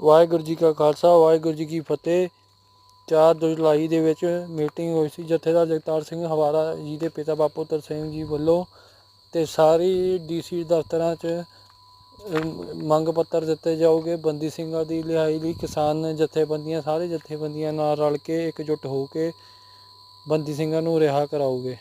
ਵਾਹਿਗੁਰੂ ਜੀ ਕਾ ਖਾਲਸਾ, ਵਾਹਿਗੁਰੂ ਜੀ ਕੀ ਫਤਿਹ। 4 ਜੁਲਾਈ ਦੇ ਵਿੱਚ ਮੀਟਿੰਗ ਹੋਈ ਸੀ ਜਥੇਦਾਰ ਜਗਤਾਰ ਸਿੰਘ ਹਵਾਰਾ ਜੀ ਦੇ ਪਿਤਾ ਬਾਪੂ ਤਰਸੇਮ ਜੀ ਵੱਲੋਂ ਤੇ ਸਾਰੀ ਡੀਸੀ ਦਫ਼ਤਰਾਂ 'ਚ ਮੰਗ ਪੱਤਰ ਦਿੱਤੇ ਜਾਓਗੇ ਬੰਦੀ ਸਿੰਘਾਂ ਦੀ ਰਿਹਾਈ ਲਈ ਕਿਸਾਨ ਜਥੇਬੰਦੀਆਂ, ਸਾਰੇ ਜਥੇਬੰਦੀਆਂ ਨਾਲ ਰਲ ਕੇ ਇਕਜੁੱਟ ਹੋ ਕੇ ਬੰਦੀ ਸਿੰਘਾਂ ਨੂੰ ਰਿਹਾ ਕਰਾਓਗੇ